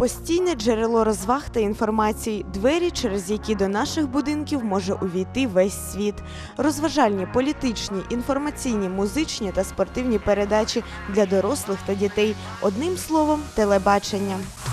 Постійне джерело розваг та інформації, двері, через які до наших будинків може увійти весь світ. Розважальні, політичні, інформаційні, музичні та спортивні передачі для дорослих та дітей. Одним словом, телебачення. –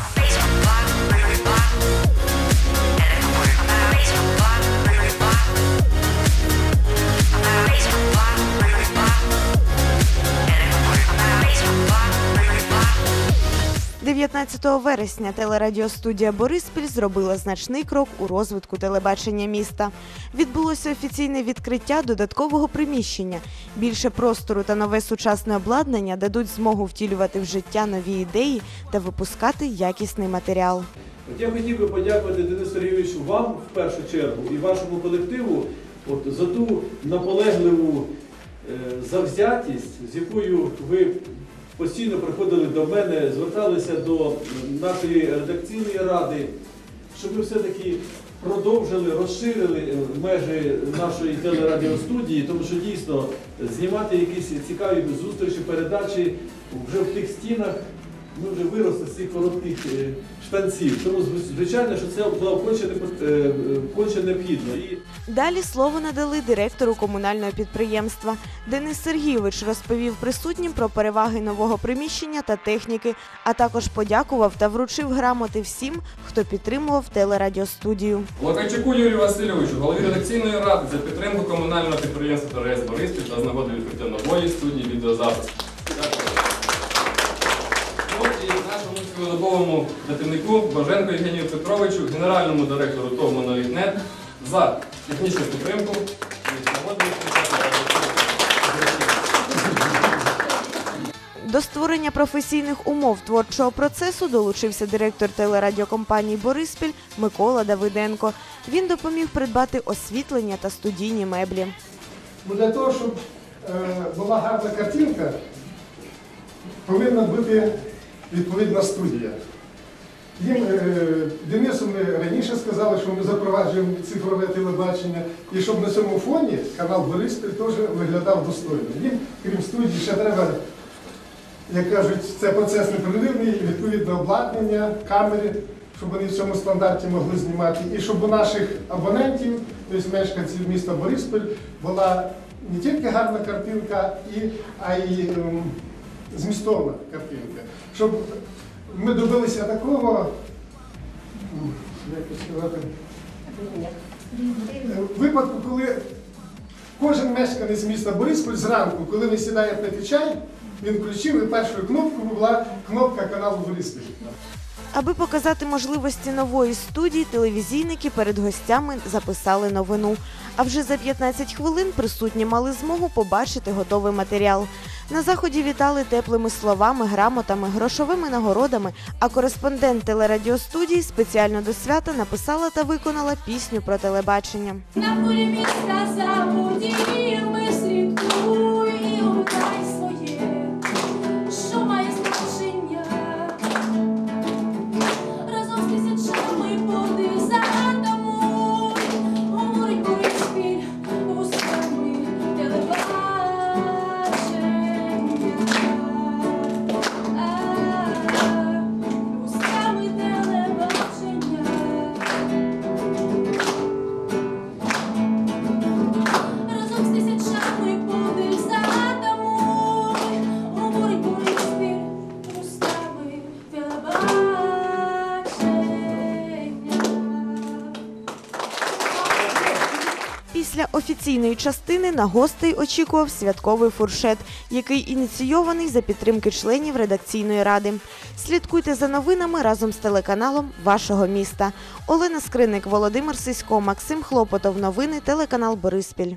19 вересня телерадіостудія Бориспіль зробила значний крок у розвитку телебачення міста. Відбулося офіційне відкриття додаткового приміщення. Більше простору та нове сучасне обладнання дадуть змогу втілювати в життя нові ідеї та випускати якісний матеріал. От я хотів би подякувати Денису Сергійовичу вам в першу чергу і вашому колективу от, за ту наполегливу е, завзятість, з якою ви постійно приходили до мене, зверталися до нашої редакційної ради, щоб ми все-таки продовжили, розширили е, межі нашої телерадіостудії, тому що дійсно знімати якісь цікаві зустрічі, передачі вже в тих стінах. Ми вже виросли з цих коротких е, штанців. Тому звичайно, що це було конче, е, е, конче необхідно. І Далі слово надали директору комунального підприємства. Денис Сергійович розповів присутнім про переваги нового приміщення та техніки, а також подякував та вручив грамоти всім, хто підтримував телерадіостудію. Локайчуку Юрію Васильовичу, голові редакційної ради за підтримку комунального підприємства ТРС Бориспіль та з нагоди відкриття нової студії відеозапису. Нашому цілодобовому Боженко Євгенію Петровичу, генеральному директору ТОВ «Монолітнет» за технічну підтримку До створення професійних умов творчого процесу долучився директор телерадіокомпанії Бориспіль Микола Давиденко. Він допоміг придбати освітлення та студійні меблі. Бо для того, щоб е, була гарна картинка, повинна бути відповідна студія. Їм, е, Денису ми раніше сказали, що ми запроваджуємо цифрове телебачення, і щоб на цьому фоні канал Бориспіль теж виглядав достойно. Їм, крім студії, ще треба, як кажуть, це процес непрерывний, відповідне обладнання, камери, щоб вони в цьому стандарті могли знімати. І щоб у наших абонентів, тобто мешканців міста Бориспіль, була не тільки гарна картинка, а й ем, змістовна картинка. Щоб ми добилися такого, як сказати, випадку, коли кожен мешканець міста Бориспіль зранку, коли він сідає пити чай, він включив і першою кнопкою була кнопка каналу Бориспіль. Аби показати можливості нової студії, телевізійники перед гостями записали новину. А вже за 15 хвилин присутні мали змогу побачити готовий матеріал. На заході вітали теплими словами, грамотами, грошовими нагородами. А кореспондент телерадіостудії спеціально до свята написала та виконала пісню про телебачення. На полі міста забудів ми слідкуємо Після офіційної частини на гостей очікував святковий фуршет, який ініційований за підтримки членів редакційної ради. Слідкуйте за новинами разом з телеканалом вашого міста. Олена Скриник, Володимир Сисько, Максим Хлопотов. Новини телеканал Бориспіль.